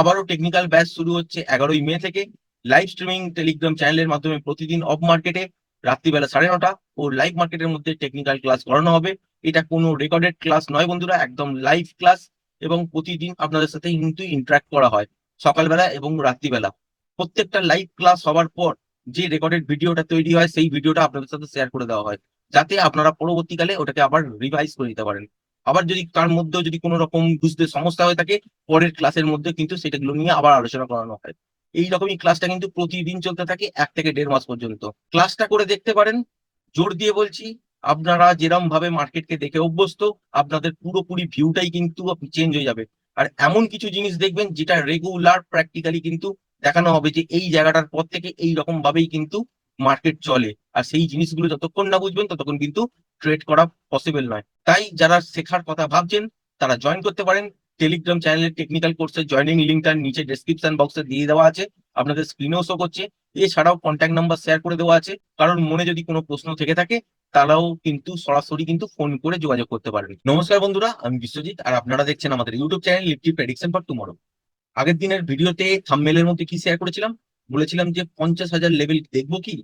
আবারও technical batch শুরু হচ্ছে এগারোই মে থেকে। লাইভ স্ট্রিমিং টেলিগ্রাম চ্যানেলের মাধ্যমে প্রতিদিন অফ মার্কেটে রাত্রিবেলা সাড়ে নটা ও লাইভ মার্কেটের মধ্যে টেকনিক্যাল ক্লাস করানো হবে। এটা কোনো রেকর্ডেড ক্লাস নয় বন্ধুরা, একদম লাইভ ক্লাস এবং প্রতিদিন আপনাদের সাথে কিন্তু ইন্টারাক্ট করা হয় সকালবেলা এবং রাত্রিবেলা। প্রত্যেকটা লাইভ ক্লাস হওয়ার পর যে রেকর্ডেড ভিডিওটা তৈরি হয়, সেই ভিডিওটা আপনাদের সাথে শেয়ার করে দেওয়া হয়। যাতে আপনারা পরবর্তীকালে ওটাকে আবার রিভাইজ করে নিতে পারেন। আবার যদি তার মধ্যেও যদি কোনো রকম বুঝতে সমস্যা হয়ে থাকে, পরের ক্লাসের মধ্যে কিন্তু সেটাগুলো নিয়ে আবার আলোচনা করানো হয়। এই রকমই ক্লাসটা কিন্তু প্রতিদিন চলতে থাকে এক থেকে দেড় মাস পর্যন্ত। ক্লাসটা করে দেখতে পারেন, জোর দিয়ে বলছি, আপনারা যেরম ভাবে মার্কেটকে দেখে অভ্যস্ত, আপনাদের পুরোপুরি ভিউটাই কিন্তু চেঞ্জ হয়ে যাবে। আর এমন কিছু জিনিস দেখবেন যেটা রেগুলার প্র্যাকটিক্যালি কিন্তু দেখানো হবে যে এই জায়গাটার পর থেকে এই রকম ভাবেই কিন্তু মার্কেট চলে। আর সেই জিনিসগুলো যতক্ষণ না বুঝবেন, ততক্ষণ কিন্তু ট্রেড করা পসিবল নয়। তাই যারা শেখার কথা ভাবছেন, তারা জয়েন করতে পারেন। টেলিগ্রাম চ্যানেলের টেকনিক্যাল কোর্সের জয়নিং লিঙ্কটা নিচে ডেসক্রিপশন বক্সে দিয়ে দেওয়া আছে। আপনাদের স্ক্রিনেও শো করছে। এছাড়াও কন্ট্যাক্ট নাম্বার শেয়ার করে দেওয়া আছে। কারণ মনে যদি কোনো প্রশ্ন থেকে থাকে, তারাও কিন্তু সরাসরি কিন্তু ফোন করে যোগাযোগ করতে পারেন নমস্কার বন্ধুরা, আমি বিশ্বজিৎ, আর আপনারা দেখছেন আমাদের YouTube channel Nifty prediction for tomorrow আগের দিনের ভিডিওতে থাম্বনেলের মধ্যে কি শেয়ার করেছিলাম? বলেছিলাম যে পঞ্চাশ হাজার লেভেল দেখব কি?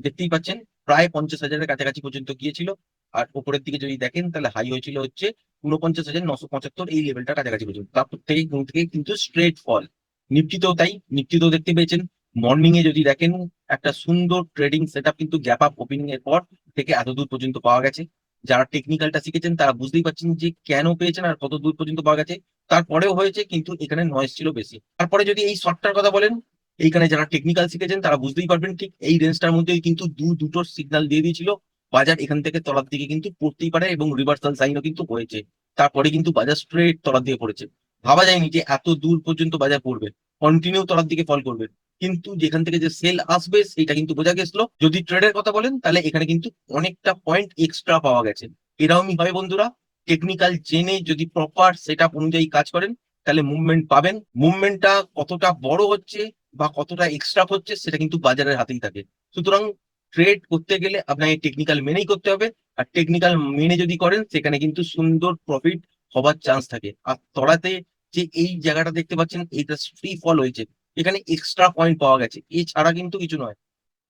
দেখতেই পাচ্ছেন, প্রায় পঞ্চাশ হাজারের কাছাকাছি পর্যন্ত গিয়েছিল। আর উপরের দিকে যদি দেখেন, তাহলে হাই হয়েছিল হচ্ছে উনপঞ্চাশ হাজার নশো পঁচাত্তর এই লেভেলটা কাছাকাছি পর্যন্ত। তারপর থেকে থেকে কিন্তু স্ট্রেট ফল নিফটিতেও তাই নিফটিতেও দেখতে পেয়েছেন। মর্নিং এ যদি দেখেন, একটা সুন্দর ট্রেডিং সেট কিন্তু গ্যাপ আপ ওপেনিং এর পর থেকে এত দূর পর্যন্ত পাওয়া গেছে। যারা টেকনিক্যালটা শিখেছেন, তারা বুঝতেই পারছেন যে কেন পেয়েছেন আর কত দূর পর্যন্ত পাওয়া গেছে। তারপরেও হয়েছে, কিন্তু এখানে নয়েজ ছিল বেশি। তারপরে যদি এই শর্টটার কথা বলেন, এইখানে যারা টেকনিক্যাল শিখেছেন, তারা বুঝতেই পারবেন, ঠিক এই রেঞ্জটার মধ্যে কিন্তু দু দুটোর সিগন্যাল দিয়ে দিয়েছিল। বাজার এখান থেকে তলার দিকে কিন্তু পড়তেই পারে এবং রিভার্সাল সাইনও কিন্তু হয়েছে তারপরে কিন্তু বাজার স্ট্রেট তলার দিকে পড়েছে। ভাবা যায়নি যে এত দূর পর্যন্ত বাজার পড়বে। কন্টিনিউ তলার দিকে ফল করবে। কিন্তু যেখান থেকে যে সেল আসবে, সেটা কিন্তু বোঝা গেছিল। যদি ট্রেডের কথা বলেন, তাহলে এখানে কিন্তু অনেকটা পয়েন্ট এক্সট্রা পাওয়া গেছে। এরকমই হয় বন্ধুরা টেকনিক্যাল জেনে যদি প্রপার সেট অনুযায়ী কাজ করেন, তাহলে মুভমেন্ট পাবেন। মুভমেন্টটা কতটা বড় হচ্ছে বা কতটা এক্সট্রা হচ্ছে, সেটা কিন্তু বাজারের হাতেই থাকে। সুতরাং ট্রেড করতে গেলে আপনাকে টেকনিক্যাল মেনেই করতে হবে। আর টেকনিক্যাল মেনে যদি করেন, সেখানে কিন্তু সুন্দর প্রফিট হবার চান্স থাকে। আর তলাতে যে এই জায়গাটা দেখতে পাচ্ছেন, এইটা ফ্রি ফল হয়েছে। এখানে এক্সট্রা পয়েন্ট পাওয়া গেছে। এছাড়া কিন্তু কিছু নয়।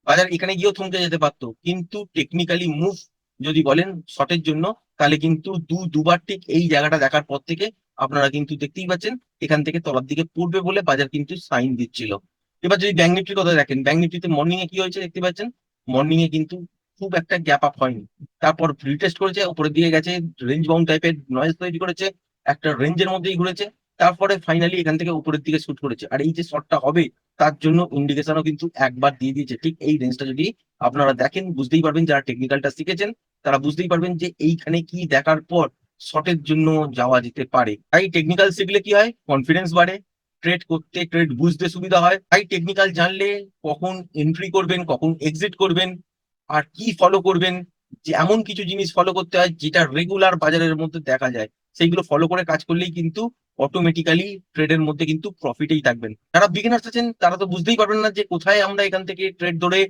বাজার এখানে গিয়েও থমকে যেতে পারতো। কিন্তু টেকনিক্যালি মুভ যদি বলেন শর্টের জন্য, তাহলে কিন্তু দু, দুবার ঠিক এই জায়গাটা দেখার পর থেকে আপনারা কিন্তু দেখতেই পাচ্ছেন, এখান থেকে তলার দিকে পড়বে বলে বাজার কিন্তু সাইন দিচ্ছিল। এবার যদি ব্যাঙ্ক নিফটির কথা দেখেন ব্যাঙ্ক নিফটিতে মর্নিং এ কি হয়েছে দেখতে পাচ্ছেন? মর্নিং এ কিন্তু খুব একটা গ্যাপ আপ হয়নি। তারপর রিটেস্ট করেছে, উপরের দিকে গেছে রেঞ্জ বাউন্ড টাইপের নয়েজ তৈরি করেছে, একটা রেঞ্জের মধ্যেই ঘুরেছে, তারপরে ফাইনালি এখান থেকে উপরের দিকে শুট করেছে। আর এই যে শটটা হবে, তার জন্য ইন্ডিকেশনও কিন্তু একবার দিয়ে দিয়েছে। ঠিক এই রেঞ্জটা যদি আপনারা দেখেন, বুঝতেই পারবেন যারা টেকনিক্যালটা শিখেছেন, তারা বুঝতেই পারবেন যে এইখানে কি দেখার পর শর্টের জন্য যাওয়া যেতে পারে। তাই টেকনিক্যাল শিখলে কি হয়? কনফিডেন্স বাড়ে। ট্রেড করতে ট্রেড বুঝতে সুবিধা হয়। তাই টেকনিক্যাল জানলে কখন এন্ট্রি করবেন, কখন এক্সিট করবেন, আর কি ফলো করবেন, যে এমন কিছু জিনিস ফলো করতে হয়, যেটা রেগুলার বাজারের মধ্যে দেখা যায়। সেইগুলো ফলো করে কাজ করলেই কিন্তু অটোমেটিক্যালি ট্রেডের মধ্যে কিন্তু প্রফিটেই থাকবেন। যারা বিগিনার্স আছেন, তারা তো বুঝতেই পারবেন না যে কোথায় আমরা এখান থেকে ট্রেড ধরে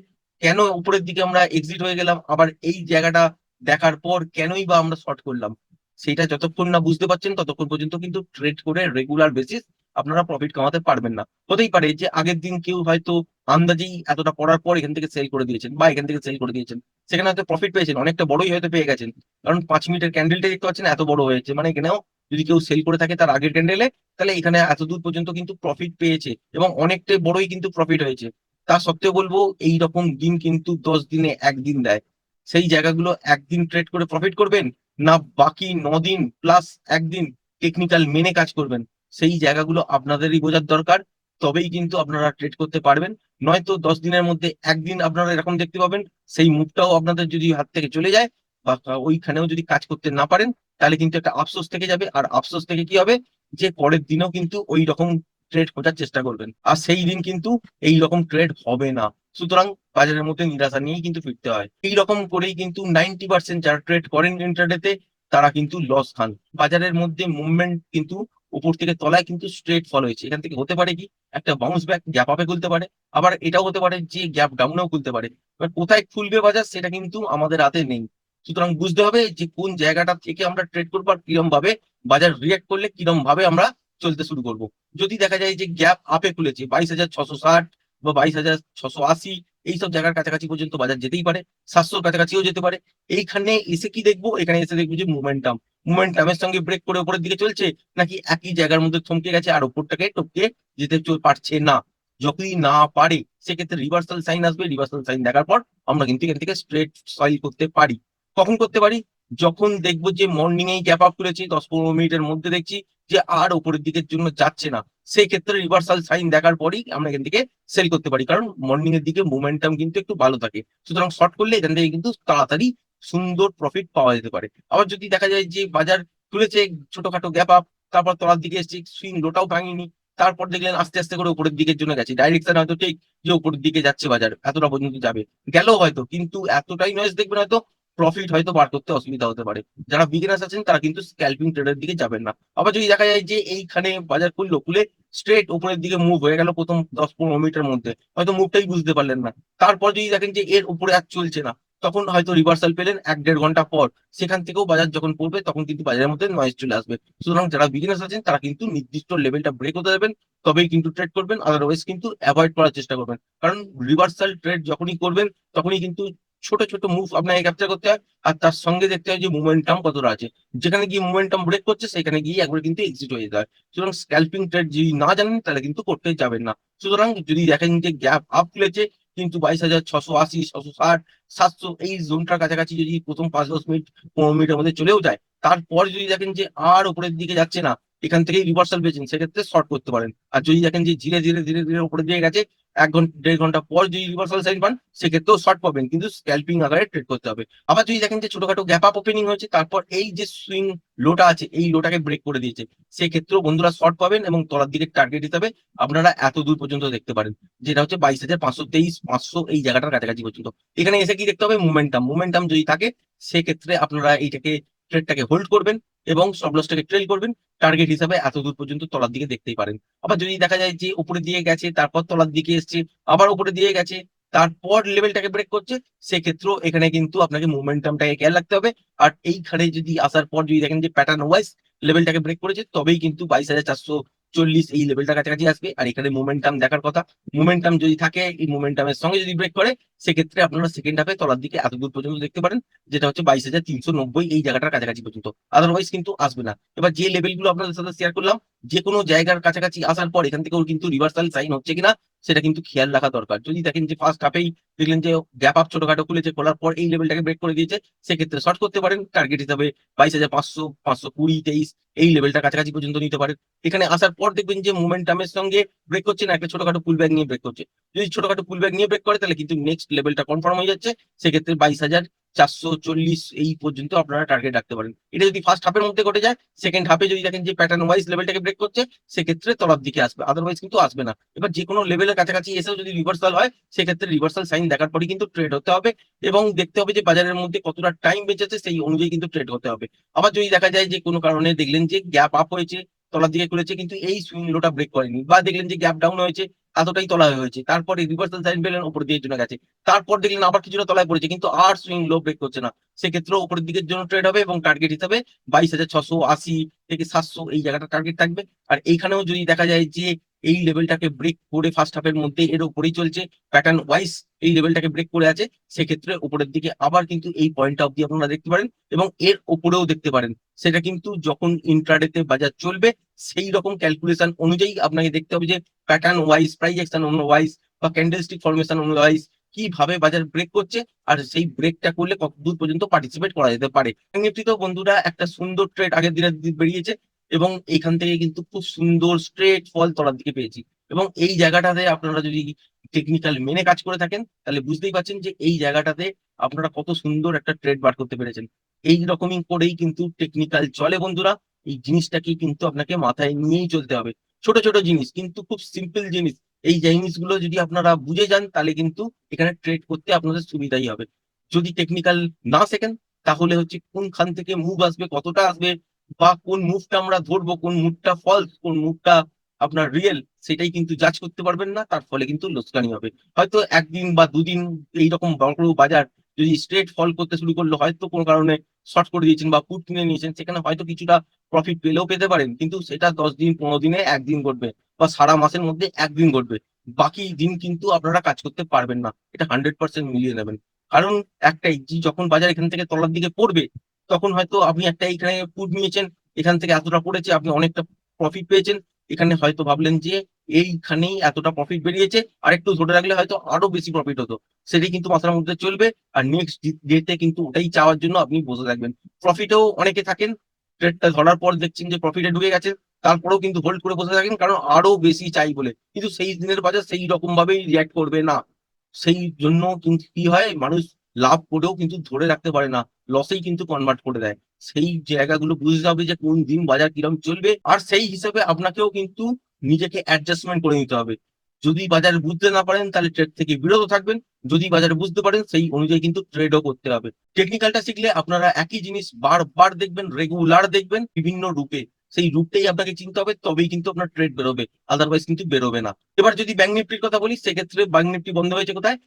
কেন উপরের দিকে আমরা এক্সিট হয়ে গেলাম, আবার এই জায়গাটা দেখার পর কেনই বা আমরা শর্ট করলাম। সেটা যতক্ষণ না বুঝতে পারছেন, ততক্ষণ পর্যন্ত কিন্তু ট্রেড করে রেগুলার বেসিস আপনারা প্রফিট কামাতে পারবেন না। হতেই পারে যে আগের দিন কেউ হয়তো আন্দাজেই এতটা পড়ার পর এখান থেকে সেল করে দিয়েছেন বা এখান থেকে সেল করে দিয়েছেন। সেখানে হয়তো প্রফিট পেয়েছেন, অনেকটা বড়ই হয়তো পেয়ে গেছেন। কারণ পাঁচ মিনিটের ক্যান্ডেলটা দেখতে পাচ্ছেন, এত বড় হয়েছে। মানে এখানেও যদি কেউ সেল করে থাকে তার আগের ক্যান্ডেলে তাহলে এখানে এত দূর পর্যন্ত কিন্তু প্রফিট পেয়েছে এবং অনেকটাই বড়ই কিন্তু প্রফিট হয়েছে। তা সত্ত্বেও বলব এই রকম দিন কিন্তু দশ দিনে একদিন দেয়। সেই জায়গাগুলো একদিন ট্রেড করে প্রফিট করবেন, না বাকি দিন প্লাস একদিন টেকনিক্যাল মেনে কাজ করবেন। সেই জায়গাগুলো আপনাদেরই বোঝার দরকার, তবেই কিন্তু আপনারা ট্রেড করতে পারবেন। নয়তো দশ দিনের মধ্যে একদিন আপনারা এরকম দেখতে পাবেন, সেই মুভটাও আপনাদের যদি হাত থেকে চলে যায় বা ওইখানেও যদি কাজ করতে না পারেন, তাহলে কিন্তু একটা আফসোস থেকে যাবে। আর আফসোস থেকে কি হবে? যে পরের দিনেও কিন্তু ওই রকম ট্রেড খোঁজার চেষ্টা করবেন। আর সেই দিন কিন্তু এই রকম ট্রেড হবে না। সুতরাং বাজারের মধ্যে নিরাশা নিয়েই কিন্তু ফিরতে হয়। এই রকম করেই কিন্তু নাইনটি পার্সেন্ট যারা ট্রেড করেন ইন্টারনেটে তারা কিন্তু লস খান। বাজারের মধ্যে মুভমেন্ট কিন্তু উপর থেকে তলায় কিন্তু স্ট্রেট ফল হয়েছে। এখান থেকে হতে পারে কি? একটা বাউন্স ব্যাক গ্যাপ আপে খুলতে পারে। আবার এটাও হতে পারে যে গ্যাপ ডাউনেও খুলতে পারে। এবার কোথায় খুলবে বাজার সেটা কিন্তু আমাদের হাতে নেই। সুতরাং বুঝতে হবে যে কোন জায়গাটা থেকে আমরা ট্রেড করব আর কিরম ভাবে বাজার রিয়াক্ট করলে কিরম ভাবে আমরা চলতে শুরু করব। যদি দেখা যায় যে গ্যাপ আপে খুলেছে, বাইশ হাজার ছশো ষাট বা বাইশ হাজার ছশো আশি এইসব জায়গার কাছাকাছি পর্যন্ত বাজার যেতেই পারে, সাতশোর কাছাকাছিও যেতে পারে। এইখানে এসে কি দেখব? এখানে এসে দেখব যে মোমেন্টাম মোমেন্টামের সঙ্গে ব্রেক করে উপরের দিকে চলছে, নাকি একই জায়গার মধ্যে থমকে গেছে আর উপরটাকে টপকে যেতে পারছে না। যতই না পারে, সেক্ষেত্রে রিভার্সাল সাইন আসবে। রিভার্সাল সাইন দেখার পর আমরা কিন্তু এখান থেকে স্ট্রেট সয়েল করতে পারি। কখন করতে পারি? যখন দেখব যে মর্নিং এই গ্যাপ আপ করেছি, দশ পনেরো মিনিটের মধ্যে দেখছি যে আর উপরের দিকের জন্য যাচ্ছে না। সেই ক্ষেত্রে রিভার্সাল সাইন দেখার পরেই আমরা এখান থেকে সেল করতে পারি। কারণ মর্নিং এর দিকে মোমেন্টাম কিন্তু একটু ভালো থাকে। সুতরাং শর্ট করলে এখান থেকে কিন্তু তাড়াতাড়ি সুন্দর প্রফিট পাওয়া যেতে পারে। আবার যদি দেখা যায় যে বাজার তুলেছে, ছোটখাটো গ্যাপ আপ তারপর তলার দিকে এসছে সুইং লোটাও ভাঙিনি, তারপর দেখলেন আস্তে আস্তে করে উপরের দিকের জন্য গেছে। ডাইরেকশন হয়তো ঠিক যে উপরের দিকে যাচ্ছে বাজার, এতটা পর্যন্ত যাবে। গেল হয়তো, কিন্তু এতটাই নয়েজ দেখবেন হয়তো প্রফিট হয়তো বার করতে অসুবিধা হতে পারে। যারা বিগিনার্স আছেন, তারা কিন্তু স্ক্যালপিং ট্রেডের দিকে যাবেন না। আবার যদি দেখা যায় যে এইখানে বাজার খুললো, খুলে স্ট্রেট উপরের দিকে মুভ হয়ে গেল প্রথম দশ পনেরো মিনিটের মধ্যে। হয়তো মুভটাই বুঝতে পারলেন না। তারপর যদি দেখেন যে এর উপরে আর চলছে না, তখন হয়তো রিভার্সাল পেলেন এক দেড় ঘণ্টা পর। সেখান থেকেও বাজার যখন পড়বে, তখন কিন্তু বাজারের মধ্যে নয়েজ চলে আসবে। সুতরাং যারা বিগিনার্স আছেন, তারা কিন্তু নির্দিষ্ট লেভেলটা ব্রেক হতে দেবেন, তবেই কিন্তু ট্রেড করবেন আদারওয়াইজ কিন্তু অ্যাভয়েড করার চেষ্টা করবেন। কারণ রিভার্সাল ট্রেড যখনই করবেন, তখনই কিন্তু ছোট ছোট মুভ আপনাকে ক্যাপচার করতে হয়। আর তার সঙ্গে দেখতে হয় যে মোমেন্টাম কতটা আছে। যেখানে গিয়ে মোমেন্টাম ব্রেক করছে, সেখানে গিয়ে একবার কিন্তু এক্সিট হয়ে যেতে হয় সুতরাং স্ক্যালপিং ট্রেড যদি না জানেন, তাহলে কিন্তু করতে যাবেন না। সুতরাং যদি দেখেন যে গ্যাপ আপ খুলেছে, কিন্তু বাইশ হাজার ছশো আশি, ছশো ষাট, সাতশো, এই জোনটার কাছাকাছি যদি প্রথম পাঁচ দশ মিনিট, পনেরো মিনিটের মধ্যে চলেও যায়, তারপর যদি দেখেন যে আর উপরের দিকে যাচ্ছে না, এখান থেকে রিভার্সাল পেয়েছেন, সেক্ষেত্রে শর্ট করতে পারেন। আর যদি দেখেন যে ধীরে ধীরে ধীরে ধীরে উপরের দিকে গেছে এক ঘণ্টা, দেড় ঘণ্টা পর যদি রিভার্সাল সাইন পান, সেক্ষেত্রেও শর্ট পাবেন কিন্তু স্ক্যালপিং আকারে ট্রেড করতে হবে। আবার যদি দেখেন যে ছোটখাটো গ্যাপ আপ ওপেনিং হয়েছে, তারপর এই যে সুইং লোটা আছে, এই লোটাকে ব্রেক করে দিয়েছে, সেক্ষেত্রেও বন্ধুরা শর্ট পাবেন এবং তলার দিকে টার্গেট হিসাবে আপনারা এত দূর পর্যন্ত দেখতে পারেন, যেটা হচ্ছে বাইশ হাজার পাঁচশো তেইশ, পাঁচশো এই জায়গাটার কাছাকাছি পর্যন্ত। এখানে এসে কি দেখতে হবে? মোমেন্টাম মোমেন্টাম যদি থাকে, সেক্ষেত্রে আপনারা এইটাকে ট্রেডটাকে হোল্ড করবেন এবং স্টপ লসটাকে ট্রেল করবেন। টার্গেট হিসাবে এত দূর পর্যন্ত তলার দিকে দেখতেই পারেন। আবার যদি দেখা যায় যে উপরে দিয়ে গেছে, তারপর তলার দিকে এসছে, আবার উপরে দিয়ে গেছে, তারপর লেভেলটাকে ব্রেক করছে, সেক্ষেত্রেও এখানে কিন্তু আপনাকে মোমেন্টামটাকে খেয়াল রাখতে হবে। আর এইখানে যদি আসার পর যদি দেখেন যে প্যাটার্ন ওয়াইজ লেভেলটাকে ব্রেক করেছে, তবেই কিন্তু বাইশ হাজার চারশো চল্লিশ এই লেভেলটার কাছাকাছি আসবে। আর এখানে মোমেন্টাম দেখার কথা। মোমেন্টাম যদি থাকে, এই মোমেন্টামের সঙ্গে যদি ব্রেক করে সেক্ষেত্রে আপনারা সেকেন্ড হাফে তলার দিকে এত দূর পর্যন্ত দেখতে পারেন, যেটা হচ্ছে বাইশ হাজার তিনশো নব্বই এই জায়গাটার কাছাকাছি পর্যন্ত। আদারওয়াইজ কিন্তু আসবে না। এবার যে লেভেলগুলো আপনাদের সাথে শেয়ার করলাম, যে কোনো জায়গার কাছাকাছি আসার পর এখান থেকেও কিন্তু রিভার্সাল সাইন হচ্ছে কিনা, সেটা কিন্তু খেয়াল রাখা দরকার। যদি দেখেন যে ফার্স্ট হাফেই দেখলেন যে গ্যাপ আপ ছোটখাটো খুলেছে, খোলার পর এই লেভেলটাকে ব্রেক করে দিয়েছে, সেক্ষেত্রে শর্ট করতে পারেন টার্গেট হিসাবে বাইশ হাজার পাঁচশো পাঁচশো কুড়ি, তেইশ, এই লেভেলটা কাছাকাছি পর্যন্ত নিতে পারেন। এখানে আসার পর দেখবেন যে মোমেন্টামের সঙ্গে ব্রেক করছে না, একটা ছোটখাটো পুল ব্যাগ নিয়ে ব্রেক করছে। যদি ছোটখাটো পুল ব্যাগ নিয়ে ব্রেক করে, তাহলে কিন্তু নেক্সট লেভেলটা কনফার্ম হয়ে যাচ্ছে, সেক্ষেত্রে বাইশ হাজার চারশো চল্লিশ এই পর্যন্ত আপনারা টার্গেট রাখতে পারেন। এটা যদি ফার্স্ট হাফের মধ্যে ঘটে যায় সেকেন্ড হাফে যদি দেখেন যে প্যাটার্ন ওয়াইজ লেভেলটাকে ব্রেক করছে, সেক্ষেত্রে তলার দিকে আসবে আদারওয়াইজ কিন্তু আসবে না। এবার যে কোনো লেভেলের কাছাকাছি এসেও যদি রিভার্সাল হয়, সেক্ষেত্রে রিভার্সাল সাইন দেখার পরে কিন্তু ট্রেড হতে হবে এবং দেখতে হবে যে বাজারের মধ্যে কতটা টাইম বেঁচেছে, সেই অনুযায়ী কিন্তু ট্রেড হতে হবে। আবার যদি দেখা যায় যে কোনো কারণে দেখলেন যে গ্যাপ আপ হয়েছে, তলার দিকে খুলেছে, কিন্তু এই সুইং লোটা ব্রেক করেনি বা দেখলেন যে গ্যাপ ডাউন হয়েছে এতটাই তলায় হয়েছে। তারপরে রিভার্সাল সাইন পেলেন উপর দিয়ে জন্য গেছে। তারপর দেখলেন আবার কিছুটা তলায় পড়েছে, কিন্তু আর সুইং লো ব্রেক করছে না। সেক্ষেত্রেও উপরের দিকের জন্য ট্রেড হবে এবং টার্গেট হিসাবে বাইশ হাজার ছশো আশি থেকে সাতশো এই জায়গাটা টার্গেট থাকবে। আর এইখানেও যদি দেখা যায় যে এই লেভেলটাকে ব্রেক করে ফার্স্ট হাফের মধ্যে এর উপরেই চলছে। প্যাটার্ন ওয়াইজ এই লেভেলটাকে ব্রেক করে আছে। সেক্ষেত্রে উপরের দিকে আবার কিন্তু এই পয়েন্ট পয়েন্টটা অব্দি আপনারা দেখতে পারেন এবং এর উপরেও দেখতে পারেন। সেটা কিন্তু যখন ইন্ট্রাডেতে বাজার চলবে, সেই রকম ক্যালকুলেশন অনুযায়ী আপনাকে দেখতে হবে যে pattern wise price action wise বা ক্যান্ডেলস্টিক ফরমেশন ওয়াইজ কীভাবে বাজার ব্রেক করছে আর সেই ব্রেকটা করলে কত দূর পর্যন্ত পার্টিসিপেট করা যেতে পারে। নিফটিতেও বন্ধুরা, একটা সুন্দর ট্রেড আগের দিনের বেরিয়েছে। এবং এখান থেকে কিন্তু খুব সুন্দর স্ট্রেট ফল তলার দিকে পেয়েছি। এবং এই জায়গাটাতে আপনারা যদি টেকনিক্যাল মেনে কাজ করে থাকেন, তাহলে বুঝতেই পারছেন যে এই জায়গাটাতে আপনারা কত সুন্দর একটা ট্রেড বার করতে পেরেছেন। এই রকমই করেই কিন্তু টেকনিক্যাল চলে বন্ধুরা। এই জিনিসটাকে কিন্তু আপনাকে মাথায় নিয়েই চলতে হবে। ছোট ছোট জিনিস, কিন্তু খুব সিম্পল জিনিস। এই জিনিসগুলো যদি আপনারা বুঝে যান, তাহলে কিন্তু এখানে ট্রেড করতে আপনাদের সুবিধাই হবে। যদি টেকনিক্যাল না শেখেন, তাহলে হচ্ছে কোনখান থেকে মুভ আসবে, কতটা আসবে বা কোন মুভটা আমরা ধরবো, কোন মুভটা ফলস কোন মুভটা আপনার রিয়েল সেটাই কিন্তু জাজ করতে পারবেন না, তার ফলে কিন্তু লোকসানি হবে। হয়তো একদিন বা দুদিন এইরকম বড় বাজার যদি স্ট্রেট ফল করতে শুরু করল, হয়তো কোনো কারণে শর্ট করে দিয়েছেন বা পুট কিনে নিয়েছেন, সেখানে হয়তো কিছুটা প্রফিট পেলেও পেতে পারেন, কিন্তু সেটা দশ দিন, পনেরো দিনে একদিন ঘটবে বা সারা মাসের মধ্যে একদিন ঘটবে। বাকি দিন কিন্তু আপনারা কাজ করতে পারবেন না, এটা হান্ড্রেড পার্সেন্ট মিলিয়ে নেবেন। কারণ একটাই, যে যখন বাজার এখান থেকে তলার দিকে পড়বে তখন হয়তো আপনি একটা এখানে পুট নিয়েছেন, এখান থেকে এতটা পড়েছে, আপনি অনেকটা প্রফিট পেয়েছেন। এখানে হয়তো ভাবলেন যে এইখানেই এতটা প্রফিট বেরিয়েছে আর একটু ধরে রাখলে হয়তো আরও বেশি প্রফিট হতো। সেটাই কিন্তু মাথার মধ্যে চলবে, আর নেক্সট ডেটে কিন্তু ওটাই চাওয়ার জন্য আপনি বসে থাকবেন। প্রফিটেও অনেকে থাকেন ট্রেডটা ধরার পর দেখছেন যে প্রফিটে ঢুকে গেছে তারপরেও কিন্তু হোল্ড করে বসে থাকেন, কারণ আরও বেশি চাই বলে। কিন্তু সেই দিনের বাজার সেই রকম ভাবেই রিয়াক্ট করবে না। সেই জন্য কিন্তু কি হয়, মানুষ লাভ করেও কিন্তু ধরে রাখতে পারে না লসেই কিন্তু কনভার্ট করে দেয়। সেই জায়গাগুলো বুঝতে হবে যে কোন দিন বাজার কীরকম চলবে, আর সেই হিসাবে আপনাকেও কিন্তু নিজেকে অ্যাডজাস্টমেন্ট করে নিতে হবে। যদি বাজার বুঝতে না পারেন, তাহলে ট্রেড থেকে বিরত থাকবেন। যদি বাজারে বুঝতে পারেন, সেই অনুযায়ী কিন্তু ট্রেডও করতে হবে। টেকনিক্যালটা শিখলে আপনারা একই জিনিস বারবার দেখবেন রেগুলার দেখবেন বিভিন্ন রূপে। সেই রূপটাই আপনাকে চিনতে হবে, তবেই কিন্তু আপনার ট্রেড বেরোবে। আদারওয়াইজ কিন্তু বেরোবে না। এবার যদি ব্যাংক নিফটির কথা বলি, সেক্ষেত্রে ব্যাংক নিফটি বন্ধ হয়েছে কোথায়?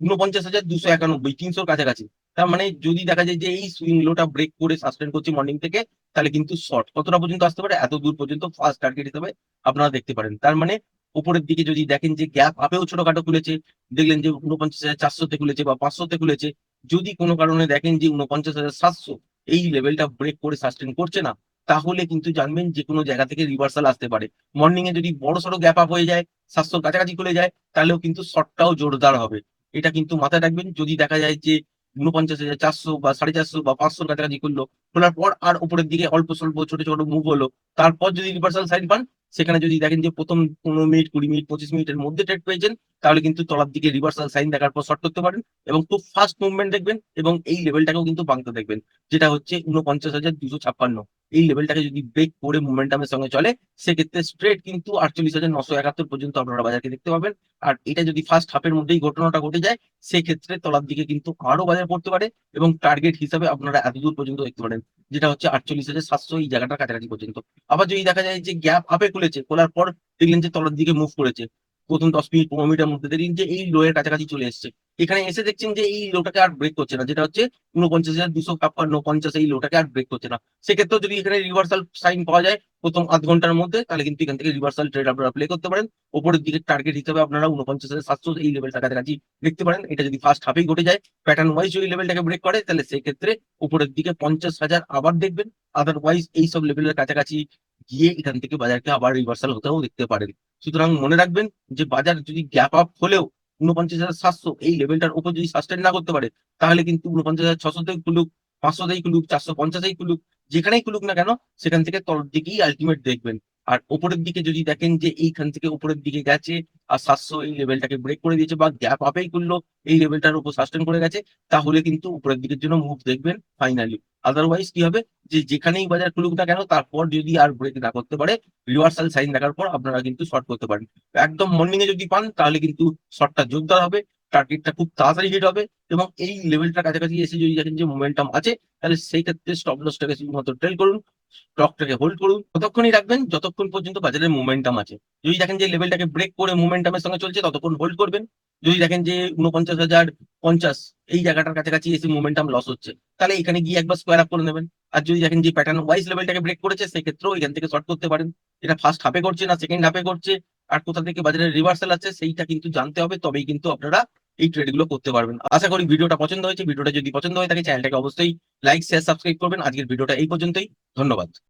উনপঞ্চাশ হাজার দুশো একানব্বই, তিনশোর কাছাকাছি। তার মানে যদি দেখা যায় যে এই সুইং লোটা ব্রেক করে সাসপেন্ড করছে মর্নিং থেকে, তাহলে কিন্তু শর্ট কতটা পর্যন্ত আসতে পারে? এত দূর পর্যন্ত ফার্স্ট টার্গেট হিসেবে আপনারা দেখতে পারেন। তার মানে উপরের দিকে যদি দেখেন যে গ্যাপ আপেও ছোটখাটো খুলেছে, দেখলেন যে উনপঞ্চাশ হাজার চারশোতে খুলেছে বা পাঁচশোতে খুলেছে, যদি কোনো কারণে দেখেন যে উনপঞ্চাশ হাজার সাতশো এই লেভেলটা ব্রেক করে সাস্টেন করছে না, তাহলে কিন্তু জানবেন যে কোনো জায়গা থেকে রিভার্সাল আসতে পারে। মর্নিং এ যদি বড় সড়ো গ্যাপ আপ হয়ে যায়, সাতশোর কাছাকাছি খুলে যায়, তাহলেও কিন্তু শর্টটাও জোরদার হবে। এটা কিন্তু মাথায় রাখবেন, যদি দেখা যায় যে উনপঞ্চাশ হাজার চারশো বা সাড়ে চারশো বা পাঁচশোর কাছাকাছি করল, খোলার পর আর উপরের দিকে অল্প স্বল্প ছোট ছোট মুভ হলো, তারপর যদি রিভার্সাল সাইড পান, সেখানে যদি দেখেন যে প্রথম পনেরো মিনিট, কুড়ি মিনিট, পঁচিশ মিনিটের মধ্যে ট্রেড পেয়েছেন, তাহলে কিন্তু তলার দিকে রিভার্সাল সাইন দেখার পর শর্ট করতে পারেন এবং খুব ফাস্ট মুভমেন্ট দেখবেন এবং এই লেভেলটাকেও কিন্তু ভাঙতে দেখবেন, যেটা হচ্ছে উনপঞ্চাশ হাজার দুশো ছাপ্পান্ন। এই লেভেলটাকে যদি ব্রেক করে মুভমেন্টামের সঙ্গে চলে, সেক্ষেত্রে স্ট্রেট কিন্তু আটচল্লিশ হাজার নশো একাত্তর পর্যন্ত আপনারা বাজারকে দেখতে পাবেন। আর এটা যদি ফার্স্ট হাফের মধ্যেই ঘটনাটা ঘটে যায়, সেক্ষেত্রে তলার দিকে কিন্তু আরও বাজার পড়তে পারে এবং টার্গেট হিসাবে আপনারা এত দূর পর্যন্ত দেখতে পারেন, যেটা হচ্ছে আটচল্লিশ হাজার সাতশো এই জায়গাটার কাছাকাছি পর্যন্ত। আবার যদি দেখা যায় যে গ্যাপ আপে খুলেছে, খোলার পর দেখলেন যে তলার দিকে মুভ করেছে, প্রথম দশ মিনিট পনেরো মিনিটের মধ্যে দেখলেন যে এই লোয়ের কাছাকাছি চলে এসছে। এখানে এসে দেখছেন যে এই লোটাকে আর ব্রেক করছে না, যেটা হচ্ছে উনপঞ্চাশ হাজার দুশো ছাপ্পান্ন পঞ্চাশ এই লোটাকে আর ব্রেক করছে না। সেক্ষেত্রেও যদি এখানে রিভার্সাল সাইন পাওয়া যায় প্রথম আধ ঘণ্টার মধ্যে, তাহলে কিন্তু এখান থেকে রিভার্সাল ট্রেড আপনারা প্লে করতে পারেন। ওপরের দিকে টার্গেট হিসেবে আপনারা উনপঞ্চাশ হাজার সাতশো এই লেভেলটা কাছাকাছি দেখতে পারেন। এটা যদি ফার্স্ট হাফেই ঘটে যায় প্যাটার্ন ওয়াইজ যদি লেভেলটাকে ব্রেক করে, তাহলে সেক্ষেত্রে উপরের দিকে পঞ্চাশ হাজার আবার দেখবেন। আদারওয়াইজ এই সব লেভেলের কাছাকাছি গিয়ে এখান থেকে বাজারকে আবার রিভার্সাল হতেও দেখতে পারেন। সুতরাং মনে রাখবেন যে বাজার যদি গ্যাপ আপ হলেও উনপঞ্চাশ হাজার সাতশো, এই লেভেলটার উপর যদি সাস্টেন না করতে পারে, তাহলে কিন্তু উনপঞ্চাশ হাজার ছশোতেই খুলুক, পাঁচশোতেই খুলুক, চারশো পঞ্চাশেই খুলুক, যেখানেই খুলুক না কেন, সেখান থেকে তলের দিকেই আলটিমেট দেখবেন। আর উপরের দিকে যদি দেখেন যে এইখান থেকে উপরের দিকে গেছে, আর সাতশো এই লেভেলটাকে ব্রেক করে দিয়েছে বা গ্যাপ আপেই করল, এই লেভেলটার উপর সাস্টেন করে গেছে, তাহলে কিন্তু উপরের দিকের জন্য মুভ দেখবেন ফাইনালি আদারওয়াইজ কি হবে? যে যেখানেই বাজার খুলুক না কেন, তারপর যদি আর ব্রেক না করতে পারে রিভার্সাল সাইন দেখার পর আপনারা কিন্তু শর্ট করতে পারেন। একদম মর্নিং এ যদি পান, তাহলে কিন্তু শর্টটা জোরদার হবে টার্গেটটা খুব তাড়াতাড়ি হিট হবে এবং এই লেভেলটা কাছাকাছি এসে যদি দেখেন যে মোমেন্টাম আছে, তাহলে সেই ক্ষেত্রে স্টপ লসটাকে শুধুমাত্র ট্রেল করুন। স্টকটাকে হোল্ড করুন, ততক্ষণই রাখবেন, যতক্ষণ পর্যন্ত বাজারের মোমেন্টাম আছে। যদি দেখেন যে লেভেলটাকে ব্রেক করে মোমেন্টামের সঙ্গে চলছে, ততক্ষণ হোল্ড করবেন। যদি দেখেন যে উনপঞ্চাশ হাজার পঞ্চাশ, এই জায়গাটার কাছাকাছি এসে মোমেন্টাম লস হচ্ছে, তাহলে এখানে গিয়ে একবার স্কোয়ার আপ করে নেবেন। আর যদি দেখেন যে প্যাটার্ন ওয়াইজ লেভেলটাকে ব্রেক করেছে, সেক্ষেত্রেও এখান থেকে শর্ট করতে পারেন। এটা ফার্স্ট হাফে করছে না সেকেন্ড হাফে করছে, আর কোথা থেকে বাজারের রিভার্সাল আছে সেইটা কিন্তু জানতে হবে, তবেই কিন্তু আপনারা এই ট্রেডগুলো করতে পারবেন। আশা করি ভিডিওটা পছন্দ হয়েছে। ভিডিওটা যদি পছন্দ হয় তাহলে চ্যানেলটাকে অবশ্যই লাইক শেয়ার সাবস্ক্রাইব করবেন। আজকের ভিডিওটা এই পর্যন্তই। ধন্যবাদ।